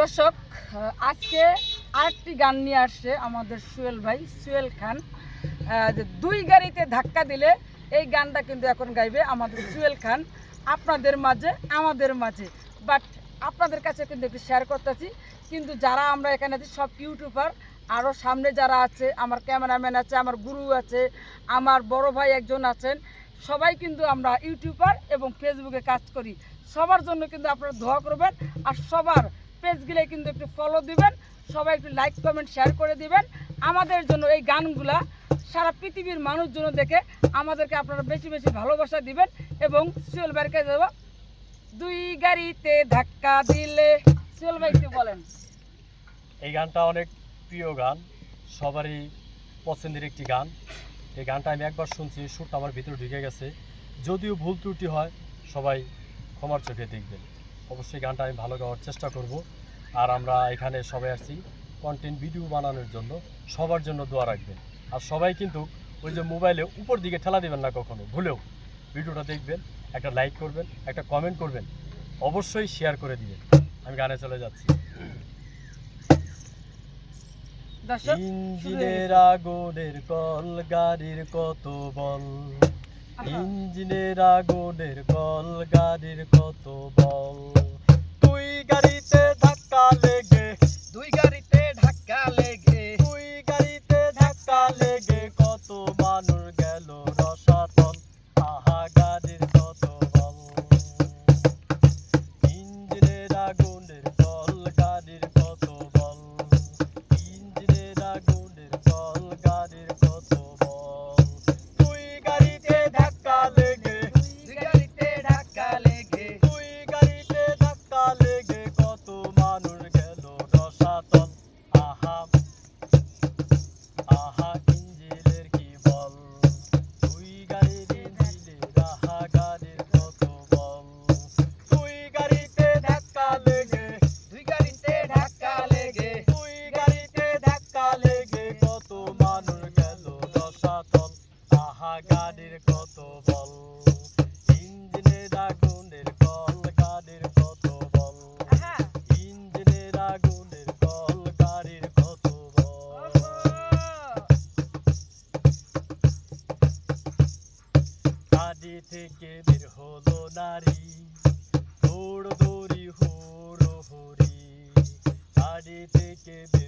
দর্শক আজকে আরেকটি গান নিয়ে আসছে আমাদের সুয়েল ভাই, সুয়েল খান। দুই গাড়িতে ধাক্কা দিলে এই গানটা কিন্তু এখন গাইবে আমাদের সুয়েল খান। আপনাদের মাঝে, আমাদের মাঝে। বাট আপনাদের কাছে কিন্তু একটু শেয়ার করতেছি। কিন্তু যারা আমরা এখানে আছি, সব ইউটিউবার আরও সামনে যারা আছে, আমার ক্যামেরাম্যান আছে, আমার গুরু আছে, আমার বড় ভাই একজন আছেন, সবাই কিন্তু আমরা ইউটিউবার এবং ফেসবুকে কাজ করি। সবার জন্য কিন্তু আপনারা দোয়া করবেন। আর সবার পেজগুলো কিন্তু একটু ফলো দিবেন, সবাই একটু লাইক কমেন্ট শেয়ার করে দিবেন। আমাদের জন্য এই গানগুলা সারা পৃথিবীর মানুষ জন্য দেখে আমাদেরকে আপনারা বেশি বেশি ভালোবাসা দিবেন এবং সুয়েল ভাইয়ের যাব। দুই গাড়িতে ধাক্কা দিলে, সুয়েল ভাই একটু বলেন। এই গানটা অনেক প্রিয় গান, সবারই পছন্দের একটি গান। এই গানটা আমি একবার শুনছি, সুরটা আমার ভিতরে ঢুকে গেছে। যদিও ভুল ত্রুটি হয়, সবাই ক্ষমার চোখে দেখবেন। অবশ্যই গানটা আমি ভালো গাওয়ার চেষ্টা করব। আর আমরা এখানে সবাই আসছি কন্টেন্ট ভিডিও বানানোর জন্য। সবার জন্য দোয়া রাখবেন। আর সবাই কিন্তু ওই যে মোবাইলে উপর দিকে ঠেলা দেবেন না কখনো ভুলেও। ভিডিওটা দেখবেন একটা লাইক করবেন একটা কমেন্ট করবেন অবশ্যই শেয়ার করে দিবেন। আমি গানে চলে যাচ্ছি। ইঞ্জিনের আগুনের কল গাড়ির কত বল? ইঞ্জিনের আগুনের কল গাড়ির কত বল? তুই গাড়িতে ধাক্কা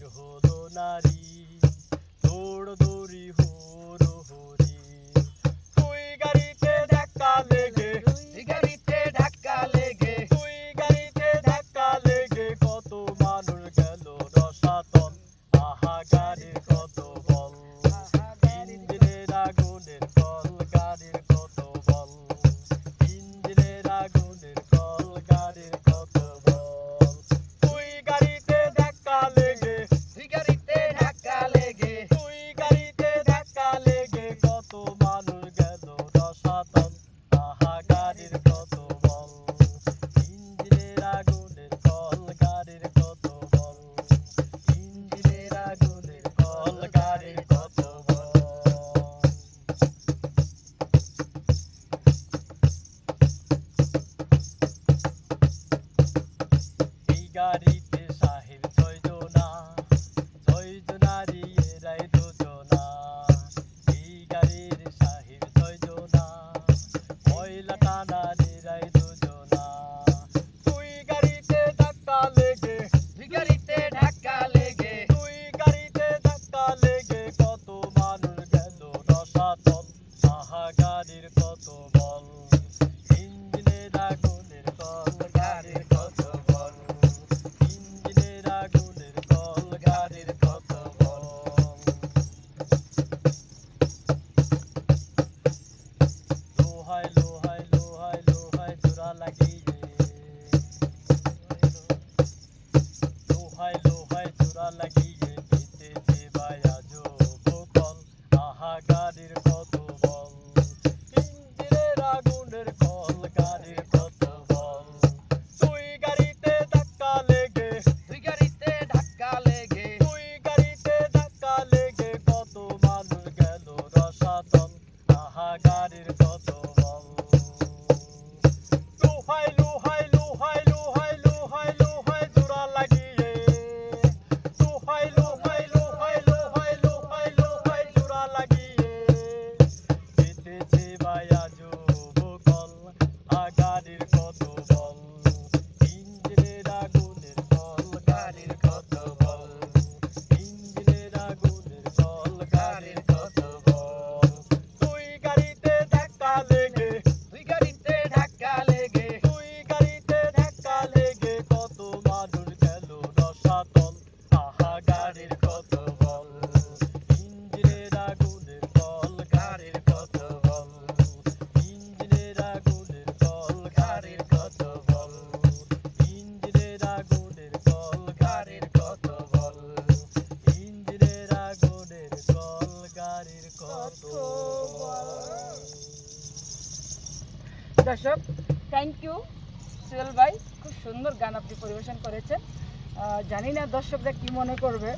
হলো নারী দৌড় দৌড়ি হুড়ো হুড়ি দর্শক থ্যাংক ইউ সুয়েল ভাই। খুব সুন্দর গান আপনি পরিবেশন করেছেন। জানি না দর্শকরা কি মনে করবে।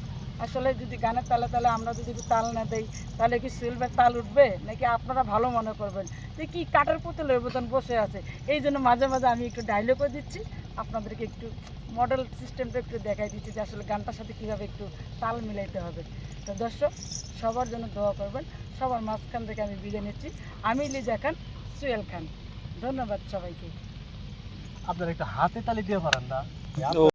আসলে যদি গানের তালে তালে আমরা যদি তাল না দেই, তাহলে কি সুয়েল ভাই তাল উঠবে? নাকি আপনারা ভালো মনে করবেন? যে কি কাঠের পুতুলের মতন বসে আছে? এই জন্য মাঝে মাঝে আমি একটু ডায়লগও দিচ্ছি। আপনাদেরকে একটু মডেল সিস্টেমটা একটু দেখাই দিচ্ছি যে আসলে গানটার সাথে কীভাবে একটু তাল মিলাইতে হবে। তো দর্শক, সবার জন্য দোয়া করবেন। সবার মাঝখান থেকে আমি বিদায় নিচ্ছি। আমি লিজা খান সুয়েল খান। ধন্যবাদ সবাইকে আপনার একটা হাতে তালি দিয়ে পারেন না